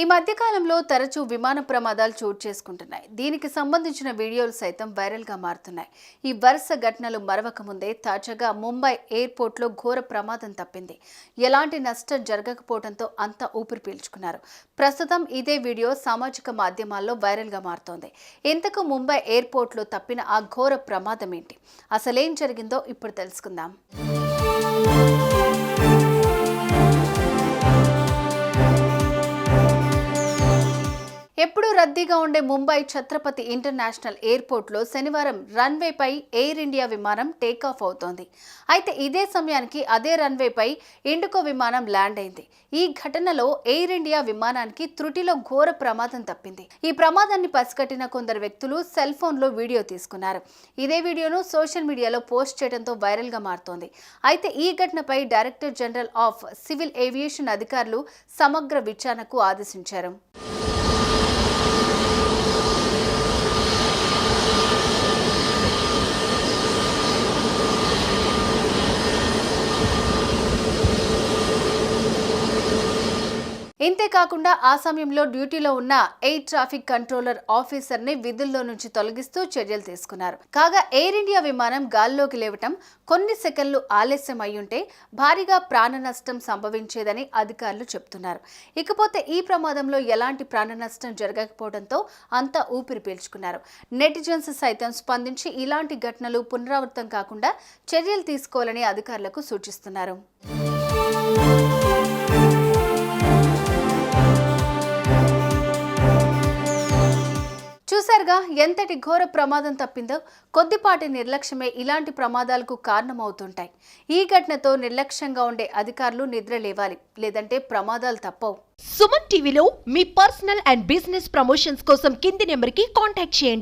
ఈ మధ్యకాలంలో తరచూ విమాన ప్రమాదాలు చోటు చేసుకుంటున్నాయి. దీనికి సంబంధించిన వీడియోలు సైతం వైరల్గా మారుతున్నాయి. ఈ వరుస ఘటనలు మరవక ముందే తాజాగా ముంబై ఎయిర్పోర్ట్లో ఘోర ప్రమాదం తప్పింది. ఎలాంటి నష్టం జరగకపోవడంతో అంతా ఊపిరి పీల్చుకున్నారు. ప్రస్తుతం ఇదే వీడియో సామాజిక మాధ్యమాల్లో వైరల్గా మారుతోంది. ఇంతకు ముంబై ఎయిర్పోర్ట్లో తప్పిన ఆ ఘోర ప్రమాదం ఏంటి? అసలేం జరిగిందో ఇప్పుడు తెలుసుకుందాం. ఎప్పుడూ రద్దీగా ఉండే ముంబై ఛత్రపతి ఇంటర్నేషనల్ ఎయిర్పోర్ట్లో శనివారం రన్వేపై ఎయిర్ ఇండియా విమానం టేకాఫ్ అవుతోంది. అయితే ఇదే సమయానికి అదే రన్వేపై ఇండిగో విమానం ల్యాండ్ అయింది. ఈ ఘటనలో ఎయిర్ ఇండియా విమానానికి త్రుటిలో ఘోర ప్రమాదం తప్పింది. ఈ ప్రమాదాన్ని పసిగట్టిన కొందరు వ్యక్తులు సెల్ ఫోన్లో వీడియో తీసుకున్నారు. ఇదే వీడియోను సోషల్ మీడియాలో పోస్ట్ చేయడంతో వైరల్గా మారుతోంది. అయితే ఈ ఘటనపై director general of civil aviation అధికారులు సమగ్ర విచారణకు ఆదేశించారు. ఇంతేకాకుండా ఆ సమయంలో డ్యూటీలో ఉన్న ఎయిర్ ట్రాఫిక్ కంట్రోలర్ ఆఫీసర్ని విధుల్లో నుంచి తొలగిస్తూ చర్యలు తీసుకున్నారు. కాగా ఎయిర్ ఇండియా విమానం గాల్లోకి లేవటం కొన్ని సెకండ్లు ఆలస్యం అయ్యుంటే భారీగా ప్రాణ నష్టం సంభవించేదని అధికారులు చెబుతున్నారు ఇకపోతే ఈ ప్రమాదంలో ఎలాంటి ప్రాణ నష్టం జరగకపోవడంతో అంతా ఊపిరి పీల్చుకున్నారు. నెటిజన్స్ సైతం స్పందించి ఇలాంటి ఘటనలు పునరావృతం కాకుండా చర్యలు తీసుకోవాలని అధికారులకు సూచిస్తున్నారు. చూశారుగా ఎంతటి ఘోర ప్రమాదం తప్పిందో కొద్దిపాటి నిర్లక్ష్యమే ఇలాంటి ప్రమాదాలకు కారణమవుతుంటాయి. ఈ ఘటనతో నిర్లక్ష్యంగా ఉండే అధికారులు నిద్ర లేవాలి లేదంటే ప్రమాదాలు తప్పవు. సుమన్ టీవీలో మీ పర్సనల్ అండ్ బిజినెస్ ప్రమోషన్స్ కోసం కింది నెంబర్కి కాంటాక్ట్ చేయండి.